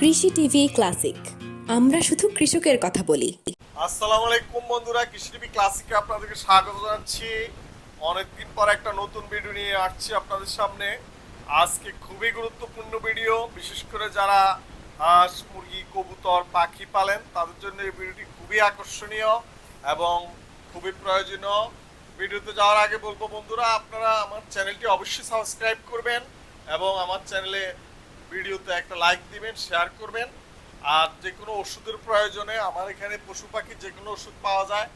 কৃষি TV classic. আমরা শুধু কৃষকের কথা বলি। আসসালামু আলাইকুম বন্ধুরা, কৃষি টিভি ক্লাসিকে আপনাদেরকে স্বাগত জানাচ্ছি। অনেকদিন পর একটা নতুন ভিডিও নিয়ে আসছি আপনাদের সামনে। আজকে খুবই গুরুত্বপূর্ণ ভিডিও, বিশেষ করে যারা হাঁস, মুরগি, কবুতর, পাখি পালেন, তাদের জন্য এই ভিডিওটি খুবই আকর্ষণীয় এবং খুবই প্রয়োজনীয়। ভিডিওতে যাওয়ার আগে বলব বন্ধুরা, আপনারা আমার চ্যানেলটি অবশ্যই সাবস্ক্রাইব করবেন এবং আমার চ্যানেলে ভিডিওতে একটা লাইক দিবেন শেয়ার করবেন। আর যে কোনো ওষুধের প্রয়োজনে আমার এখানে পশু পাখির যে কোনো ওষুধ পাওয়া যায়,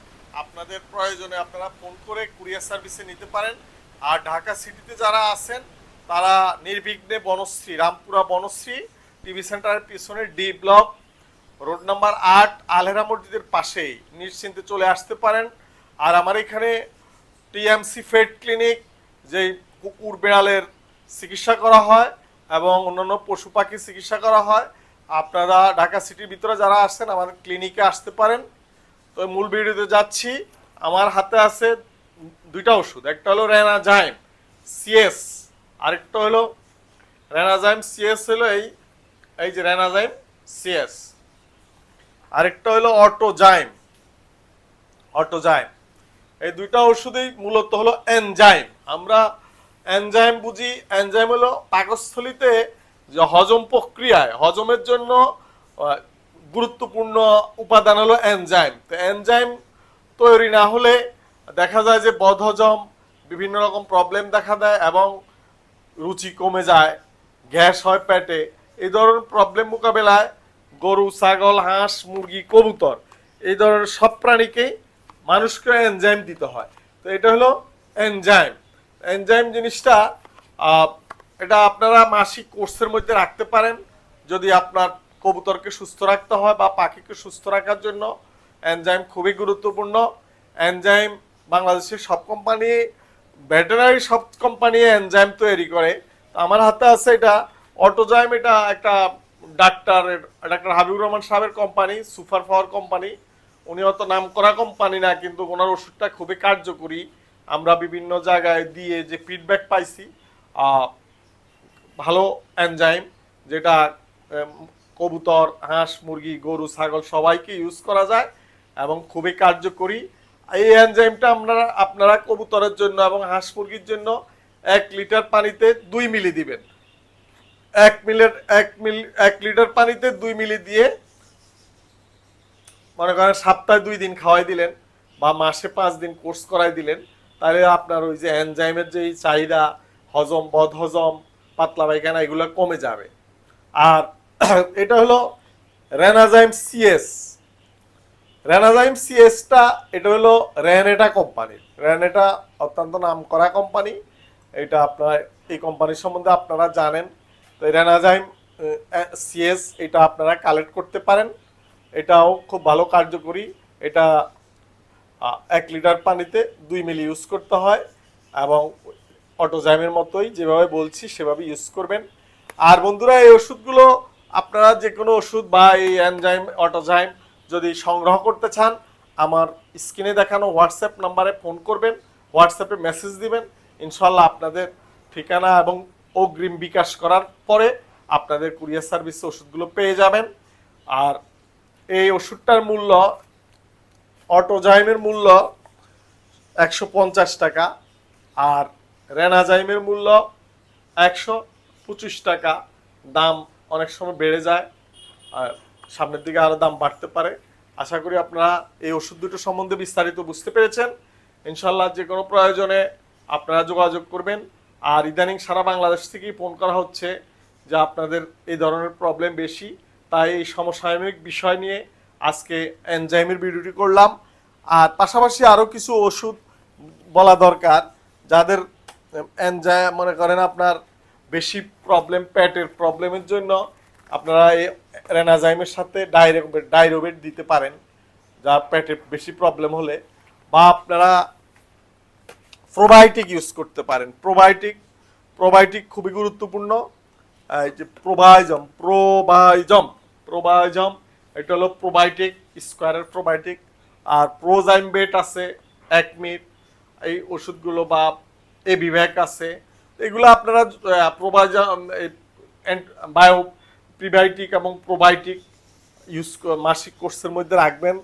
আপনাদের প্রয়োজনে আপনারা ফোন করে কুরিয়ার সার্ভিসে নিতে পারেন। আর ঢাকা সিটিতে যারা আছেন, তারা নির্বিঘ্নে বনশ্রী, রামপুরা বনশ্রী টিভি সেন্টারের পিছনে ডি ব্লক রোড নাম্বার আট, আলহেরা মসজিদের পাশেই নিশ্চিন্তে চলে আসতে পারেন। আর আমার এখানে টিএমসি ফেড ক্লিনিক যেই কুকুর বেড়ালের চিকিৎসা করা হয় এবং অন্যান্য পশু পাখির চিকিৎসা করা হয়। আপনারা ঢাকা সিটির ভিতরে যারা আসছেন আমাদের ক্লিনিকে আসতে পারেন। তো মূল ভিডিওতে যাচ্ছি। আমার হাতে আছে দুইটা ওষুধ। একটা হলো রেনাজাইম সিএস আরেকটা হলো রেনাজাইম সিএস হলো এই এই যে রেনাজাইম সিএস আরেকটা হলো অটোজাইম অটোজাইম এই দুইটা ওষুধেই মূলত হলো এনজাইম আমরা এনজাইম বুঝি, এনজাইম হলো পাকস্থলিতে যে হজম প্রক্রিয়ায়, হজমের জন্য গুরুত্বপূর্ণ উপাদান হলো এনজাইম। তো এনজাইম তৈরি না হলে দেখা যায় যে বদহজম, বিভিন্ন রকম প্রবলেম দেখা দেয় এবং রুচি কমে যায়, গ্যাস হয় পেটে। এই ধরনের প্রবলেম মোকাবেলায় গরু, ছাগল, হাঁস, মুরগি, কবুতর, এই ধরনের সব প্রাণীকেই মানুষকে এনজাইম দিতে হয়। তো এটা হলো এনজাইম। এনজাইম জিনিসটা এটা আপনারা মাসিক কোর্সের মধ্যে রাখতে পারেন। যদি আপনার কবুতরকে সুস্থ রাখতে হয় বা পাখিকে সুস্থ রাখার জন্য, এনজাইম খুবই গুরুত্বপূর্ণ। এনজাইম বাংলাদেশের সব কোম্পানি, ভেটেনারি সব কোম্পানি এনজাইম তৈরি করে। আমার হাতে আছে এটা, অটোজাইম এটা একটা ডাক্তারের ডাক্তার হাবিবুর রহমান সাহেবের কোম্পানি, সুপার পাওয়ার কোম্পানি। উনি অত নাম করা কোম্পানি না, কিন্তু ওনার ওষুধটা খুবই কার্যকরী। আমরা বিভিন্ন জায়গায় দিয়ে যে ফিডব্যাক পাইছি ভালো এনজাইম যেটা কবুতর, হাঁস, মুরগি, গরু, ছাগল সবাইকে ইউজ করা যায় এবং খুবই কার্যকরী। এই এনজাইমটা আপনারা আপনারা কবুতরের জন্য এবং হাঁস মুরগির জন্য এক লিটার পানিতে দুই মিলি দিবেন। এক মিলের, এক মিল, এক লিটার পানিতে দুই মিলি দিয়ে মনে করেন সপ্তাহে দুই দিন খাওয়াই দিলেন বা মাসে পাঁচ দিন কোর্স করাই দিলেন। তাহলে আপনার ওই যে এনজাইমের যে চাহিদা, হজম বদ হজম পাতলা পায়খানা, এগুলো কমে যাবে। আর এটা হলো রেনাজাইম সিএস রেনাজাইম সিএসটা এটা হলো রেনেটা কোম্পানির রেনেটা অত্যন্ত নাম করা কোম্পানি এটা আপনার, এই কোম্পানির সম্বন্ধে আপনারা জানেন। তো রেনাজাইম সিএস এটা আপনারা কালেক্ট করতে পারেন। এটাও খুব ভালো কার্যকরী। এটা এক লিটার পানিতে দুই মিলি ইউজ করতে হয় এবং অটোজাইমের মতোই যেভাবে বলছি সেভাবে ইউজ করবেন। আর বন্ধুরা, এই ওষুধগুলো আপনারা যে কোনো ওষুধ বা এই এনজাইম অটোজাইম যদি সংগ্রহ করতে চান, আমার স্ক্রিনে দেখানো হোয়াটসঅ্যাপ নাম্বারে ফোন করবেন হোয়াটসঅ্যাপে মেসেজ দিবেন। ইনশাল্লাহ আপনাদের ঠিকানা এবং অগ্রিম বিকাশ করার পরে আপনাদের কুরিয়ার সার্ভিসে ওষুধগুলো পেয়ে যাবেন। আর এই ওষুধটার মূল্য অটোজাইমের মূল্য একশো পঞ্চাশ টাকা আর রেনাজাইমের মূল্য একশো পঁচিশ টাকা। দাম অনেক সময় বেড়ে যায় আর সামনের দিকে আরও দাম বাড়তে পারে। আশা করি আপনারা এই ওষুধ দুটো সম্বন্ধে বিস্তারিত বুঝতে পেরেছেন। ইনশাল্লাহ যে কোনো প্রয়োজনে আপনারা যোগাযোগ করবেন। আর ইদানিং সারা বাংলাদেশ থেকেই ফোন করা হচ্ছে যে আপনাদের এই ধরনের প্রবলেম বেশি। তাই এই সমসাময়িক বিষয় নিয়ে আজকে এনজাইমের ভিডিওটি করলাম। আর পাশাপাশি আরও কিছু ওষুধ বলা দরকার, যাদের এনজাইম মনে করেন আপনার বেশি প্রবলেম পেটের প্রবলেমের জন্য আপনারা এই রেনাজাইমের সাথে ডাইরোবেট ডাইরোবেট দিতে পারেন, যা পেটে বেশি প্রবলেম হলে। বা আপনারা প্রোবায়োটিক ইউজ করতে পারেন। প্রোবায়োটিক প্রোবায়োটিক খুবই গুরুত্বপূর্ণ। এই যে প্রোবাইজম প্রোবাইজম প্রোবাইজম এটা হলো প্রোবায়োটিক স্কোয়ারের প্রোবায়োটিক আর প্রোজাইম বেট আছে এক মিনিট এই ওষুধগুলো বা এ বিভ্যাক আছে। এগুলো আপনারা বায়ো প্রিবায়োটিক এবং প্রোবায়োটিক ইউজ মাসিক কোর্সের মধ্যে রাখবেন,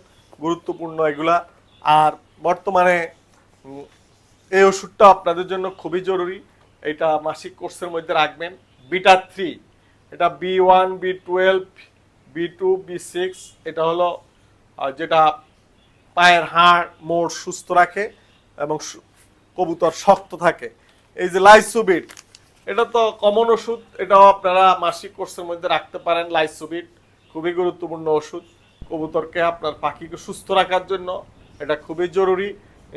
গুরুত্বপূর্ণ এগুলা। আর বর্তমানে এই ওষুধটা আপনাদের জন্য খুবই জরুরি, এটা মাসিক কোর্সের মধ্যে রাখবেন। বিটা থ্রি এটা B one B twelve B two, B six, এটা হলো যেটা পায়ের হাড়, মোড় সুস্থ রাখে এবং কবুতর শক্ত থাকে। এই যে লাইসোবিট, এটা তো কমন ওষুধ, এটাও আপনারা মাসিক কোর্সের মধ্যে রাখতে পারেন লাইসোবিট, খুবই গুরুত্বপূর্ণ ওষুধ। কবুতরকে আপনার পাখিকে সুস্থ রাখার জন্য এটা খুবই জরুরি।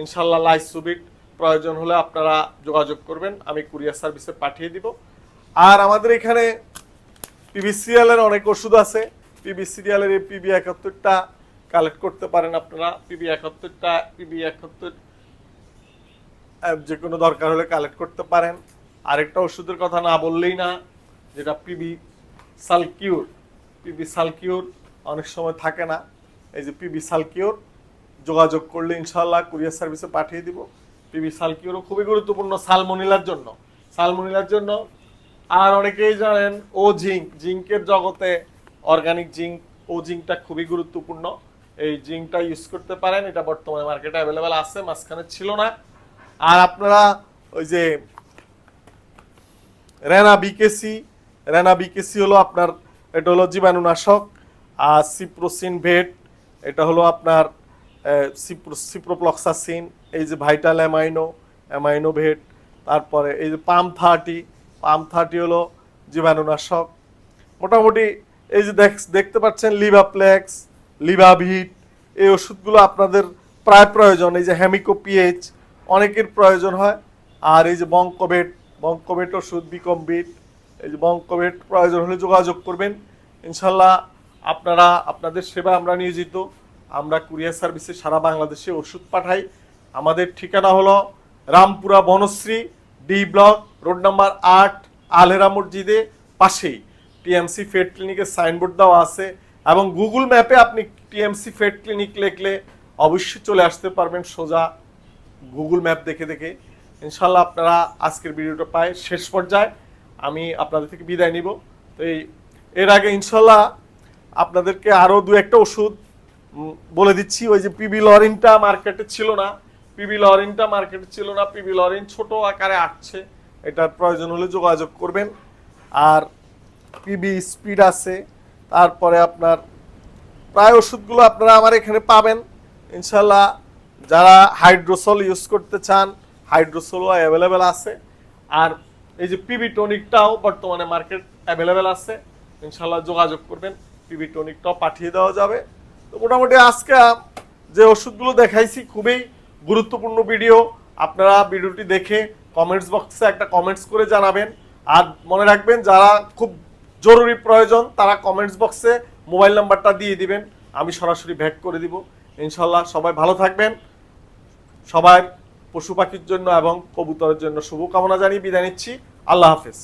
ইনশাল্লাহ লাইসোবিট প্রয়োজন হলে আপনারা যোগাযোগ করবেন, আমি কুরিয়ার সার্ভিসে পাঠিয়ে দিব। আর আমাদের এখানে পিবি সিরিয়ালের অনেক ওষুধ আছে। পিবি সিরিয়ালের এই পিবি একাত্তরটা কালেক্ট করতে পারেন আপনারা। পিবি একাত্তরটা, পিবি একাত্তর যে কোনো দরকার হলে কালেক্ট করতে পারেন। আরেকটা ওষুধের কথা না বললেই না, যেটা পিবি সালকিউর। পিবি সালকিউর অনেক সময় থাকে না। এই যে পিবি সালকিউর, যোগাযোগ করলে ইনশাল্লাহ কুরিয়ার সার্ভিসে পাঠিয়ে দিব। পিবি সালকিউরও খুবই গুরুত্বপূর্ণ সালমোনিলার জন্য। সালমোনিলার জন্য আর অনেকেই জানেন ও জিঙ্ক জিঙ্কের জগতে অর্গানিক জিঙ্ক ও জিঙ্কটা খুবই গুরুত্বপূর্ণ। এই জিঙ্কটা ইউজ করতে পারেন, এটা বর্তমানে মার্কেটে অ্যাভেলেবেল আছে, মাঝখানে ছিল না। আর আপনারা ওই যে রেনা বিকেসি রেনা বিকেসি হলো আপনার, এটা হলো জীবাণুনাশক, আর সিপ্রোসিন ভেট এটা হলো আপনার সিপ্রো সিপ্রোপ্লক্সাসিন এই যে ভাইটাল অ্যামাইনো অ্যামাইনো ভেট তারপরে এই যে পাম থার্টি পাম থার্টি হলো জীবাণুনাশক। মোটামুটি এই যে দেখ দেখতে পাচ্ছেন লিভাপ্লেক্স লিভাভিট এই ওষুধগুলো আপনাদের প্রায় প্রয়োজন। এই যে হ্যামিকো পিএইচ অনেকের প্রয়োজন হয়। আর এই যে বঙ্কবেট বঙ্কবেট ওষুধ বিকম্বিট এই যে বঙ্কবেট প্রয়োজন হলে যোগাযোগ করবেন। ইনশাল্লাহ আপনারা, আপনাদের সেবা আমরা নিয়োজিত। আমরা কুরিয়ার সার্ভিসে সারা বাংলাদেশে ওষুধ পাঠাই। আমাদের ঠিকানা হলো Rampura Banasree, D block, road number আট আলহেরা মসজিদে পাশেই। টিএমসি ফেড ক্লিনিকের সাইনবোর্ড দেওয়া আছে এবং গুগল ম্যাপে আপনি টিএমসি ফেড ক্লিনিক লিখলে অবশ্যই চলে আসতে পারবেন সোজা গুগল ম্যাপ দেখে দেখে। ইনশাল্লাহ আপনারা আজকের ভিডিওটা পায় শেষ পর্যায়ে। আমি আপনাদের থেকে বিদায় নিব। তো এই এর আগে ইনশাল্লাহ আপনাদেরকে আরও দু একটা ওষুধ বলে দিচ্ছি। ওই যে পিবি লরিনটা মার্কেটে ছিল না। পিবি লরিনটা মার্কেটে ছিল না। পিবি লরিন ছোট আকারে আসছে। এটার প্রয়োজন হলে যোগাযোগ করবেন। আর পিবি স্পিড আছে, তারপরে আপনার প্রায় ওষুধগুলো আপনারা আমার এখানে পাবেন। ইনশাল্লাহ যারা হাইড্রোসল ইউজ করতে চান, হাইড্রোসলও অ্যাভেলেবেল আছে। আর এই যে পিবি টনিকটাও বর্তমানে মার্কেট অ্যাভেলেবেল আছে। ইনশাল্লাহ যোগাযোগ করবেন, পিবি টনিকটাও পাঠিয়ে দেওয়া যাবে। তো মোটামুটি আজকে যে ওষুধগুলো দেখাইছি খুবই গুরুত্বপূর্ণ ভিডিও আপনারা ভিডিওটি দেখে কমেন্টস বক্সে একটা কমেন্টস করে জানাবেন। আর মনে রাখবেন, যারা খুব জরুরি প্রয়োজন, তারা কমেন্টস বক্সে মোবাইল নাম্বারটা দিয়ে দিবেন। আমি সরাসরি ভ্যাক করে দিব। ইনশাল্লাহ সবাই ভালো থাকবেন। সবাই পশু পাখির জন্য এবং কবুতরের জন্য শুভকামনা জানিয়ে বিদায় নিচ্ছি। আল্লাহ হাফেজ।